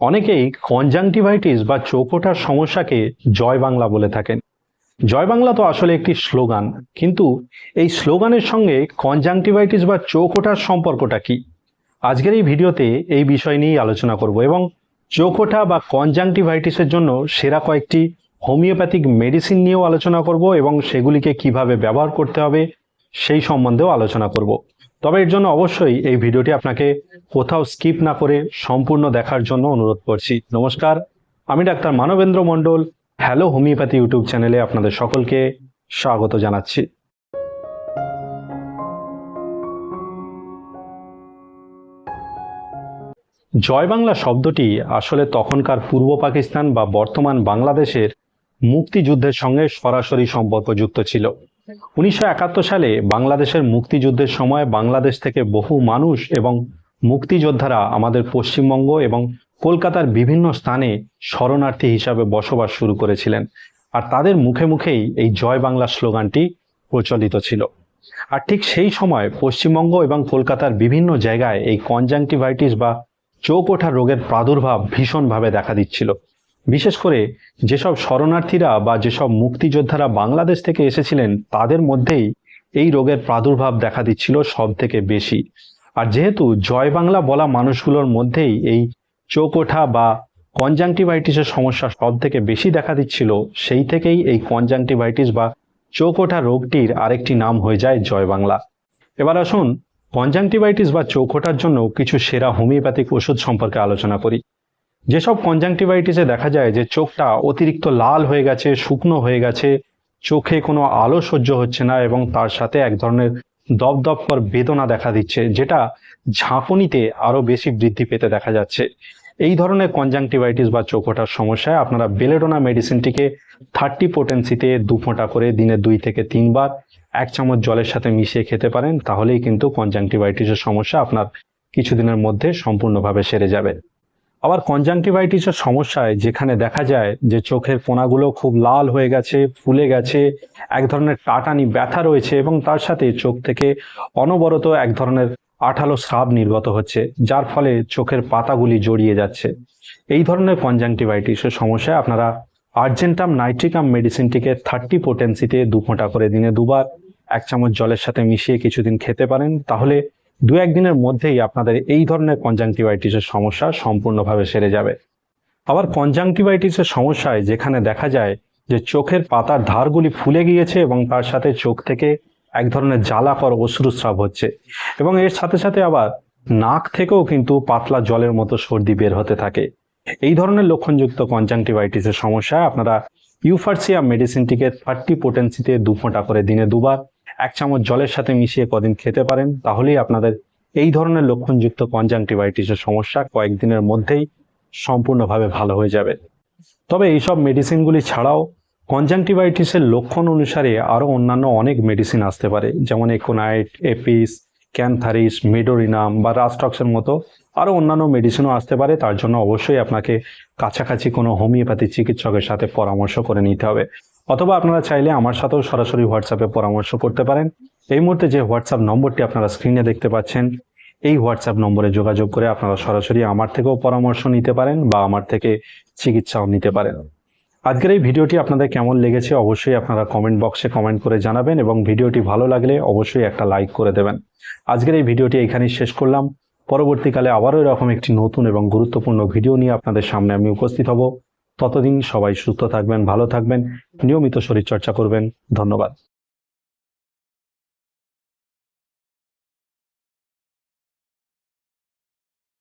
অনেকেই কনজাংটিভাইটিস বা চোখ ওঠার সমস্যাকে জয় বাংলা বলে থাকেন। জয় বাংলা তো আসলে একটি স্লোগান, কিন্তু এই স্লোগানের সঙ্গে কনজাংটিভাইটিস বা চোখ ওঠার সম্পর্কটা কি? আজকের এই ভিডিওতে এই বিষয় নিয়েই আলোচনা করব এবং চোখ ওঠা বা কনজাংটিভাইটিসের জন্য সেরা কয়েকটি হোমিওপ্যাথিক মেডিসিন নিয়েও আলোচনা করব এবং সেগুলিকে কীভাবে ব্যবহার করতে হবে সেই সম্বন্ধেও আলোচনা করব। তবে এর জন্য অবশ্যই এই ভিডিওটি আপনাকে কোথাও স্কিপ না করে সম্পূর্ণ দেখার জন্য অনুরোধ করছি। নমস্কার, আমি doctor Manabendra Mondal hello homeopathy YouTube চ্যানেলে আপনাদের সকলকে স্বাগত জানাচ্ছি। জয় বাংলা শব্দটি আসলে তখনকার পূর্ব পাকিস্তান বা বর্তমান বাংলাদেশের মুক্তিযুদ্ধের সঙ্গে সরাসরি সম্পর্কযুক্ত ছিল। উনিশশো একাত্তর সালে বাংলাদেশের মুক্তিযুদ্ধের সময় বাংলাদেশ থেকে বহু মানুষ এবং মুক্তিযোদ্ধারা আমাদের পশ্চিমবঙ্গ এবং কলকাতার বিভিন্ন স্থানে শরণার্থী হিসাবে বসবাস শুরু করেছিলেন। আর তাদের মুখে মুখেই এই জয় বাংলা স্লোগানটি প্রচলিত ছিল। আর ঠিক সেই সময় পশ্চিমবঙ্গ এবং কলকাতার বিভিন্ন জায়গায় এই কনজাংটিভাইটিস বা চোখ ওঠা রোগের প্রাদুর্ভাব ভীষণভাবে দেখা দিচ্ছিল। বিশেষ করে যেসব শরণার্থীরা বা যেসব মুক্তিযোদ্ধারা বাংলাদেশ থেকে এসেছিলেন, তাদের মধ্যেই এই রোগের প্রাদুর্ভাব দেখা দিচ্ছিল সব থেকে বেশি। আর যেহেতু জয় বাংলা বলা মানুষগুলোর মধ্যেই এই চোখ ওঠা বা কনজাংটিভাইটিসের সমস্যা সব থেকে বেশি দেখা দিচ্ছিল, সেই থেকেই এই কনজাংটিভাইটিস বা চোখ ওঠা রোগটির আরেকটি নাম হয়ে যায় জয় বাংলা। এবার আসুন, কনজাংটিভাইটিস বা চোখ ওঠার জন্য কিছু সেরা হোমিওপ্যাথিক ওষুধ সম্পর্কে আলোচনা করি। যেসব কনজাংটিভাইটিসে দেখা যায় যে চোখটা অতিরিক্ত লাল হয়ে গেছে, শুকনো হয়ে গেছে, চোখে কোনো আলো সহ্য হচ্ছে না এবং তার সাথে এক ধরনের দপদপকর বেদনা দেখা দিচ্ছে, যেটা ঝাঁকুনিতে আরও বেশি বৃদ্ধি পেতে দেখা যাচ্ছে। এই ধরনের কনজাংটিভাইটিস বা চোখ ওঠার সমস্যায় আপনারা বেলেডোনা মেডিসিনটিকে থার্টি পোটেন্সিতে দু ফোঁটা করে দিনে দুই থেকে তিনবার এক চামচ জলের সাথে মিশিয়ে খেতে পারেন, তাহলেই কিন্তু কনজাংটিভাইটিসের সমস্যা আপনার কিছুদিনের মধ্যে সম্পূর্ণভাবে সেরে যাবে। আবার কনজাংটিভাইটিসের সমস্যায় যেখানে দেখা যায় যে চোখের কোনাগুলো খুব লাল হয়ে গেছে, ফুলে গেছে, এক ধরনের টাটানি ব্যথা রয়েছে এবং তার সাথে চোখ থেকে অনবরত এক ধরনের আঠালো স্রাব নির্গত হচ্ছে, যার ফলে চোখের পাতাগুলি জড়িয়ে যাচ্ছে। এই ধরনের কনজাংটিভাইটিসের সমস্যায় আপনারা আর্জেন্টাম নাইট্রিকাম মেডিসিনটিকে থার্টি পোটেন্সিতে দু ফোঁটা করে দিনে দুবার, এক চামচ জলের সাথে মিশিয়ে কিছুদিন খেতে পারেন, তাহলে দু একদিনের মধ্যেই আপনাদের এই ধরনের কনজাংটিভাইটিসের সমস্যা সম্পূর্ণভাবে সেরে যাবে। আবার কনজাংটিভাইটিসের সমস্যায় যেখানে দেখা যায় যে চোখের পাতার ধারগুলি ফুলে গিয়েছে এবং তার সাথে চোখ থেকে এক ধরনের জ্বালাকর অশ্রুস্রাব হচ্ছে এবং এর সাথে সাথে আবার নাক থেকেও কিন্তু পাতলা জলের মতো সর্দি বের হতে থাকে। এই ধরনের লক্ষণযুক্ত কনজাংটিভাইটিসের সমস্যায় আপনারা ইউফার্সিয়া মেডিসিনটিকে থার্টি পোটেন্সিতে দু ফোঁটা করে দিনে দুবার এক চামচ জলের সাথে মিশিয়ে কদিন খেতে পারেন, তাহলেই আপনাদের এই ধরনের লক্ষণযুক্ত কনজাংটিভাইটিসের সমস্যা কয়েকদিনের মধ্যেই সম্পূর্ণভাবে ভালো হয়ে যাবে। তবে এইসব মেডিসিনগুলি ছাড়াও কনজাংটিভাইটিসের লক্ষণ অনুসারে আরও অন্যান্য অনেক মেডিসিন আসতে পারে, যেমন একোনাইট, এপিস, ক্যানথারিস, মেডোরিনাম বা রাস্টক্সের মতো আরও অন্যান্য মেডিসিনও আসতে পারে। তার জন্য অবশ্যই আপনাকে কাছাকাছি কোনো হোমিওপ্যাথি চিকিৎসকের সাথে পরামর্শ করে নিতে হবে। অথবা আপনারা চাইলে আমার সাথেও সরাসরি হোয়াটসঅ্যাপে পরামর্শ করতে পারেন। এই মুহূর্তে যে হোয়াটসঅ্যাপ নম্বরটি আপনারা স্ক্রিনে দেখতে পাচ্ছেন, এই হোয়াটসঅ্যাপ নম্বরে যোগাযোগ করে আপনারা সরাসরি আমার থেকেও পরামর্শ নিতে পারেন বা আমার থেকে চিকিৎসাও নিতে পারেন। আজকের এই ভিডিওটি আপনাদের কেমন লেগেছে অবশ্যই আপনারা কমেন্ট বক্সে কমেন্ট করে জানাবেন এবং ভিডিওটি ভালো লাগলে অবশ্যই একটা লাইক করে দেবেন। আজকের এই ভিডিওটি এখানেই শেষ করলাম। পরবর্তীকালে আবারও এরকম একটি নতুন এবং গুরুত্বপূর্ণ ভিডিও নিয়ে আপনাদের সামনে আমি উপস্থিত হব। ততদিন সবাই সুস্থ থাকবেন ভালো থাকবেন নিয়মিত শরীরচর্চা করবেন। ধন্যবাদ।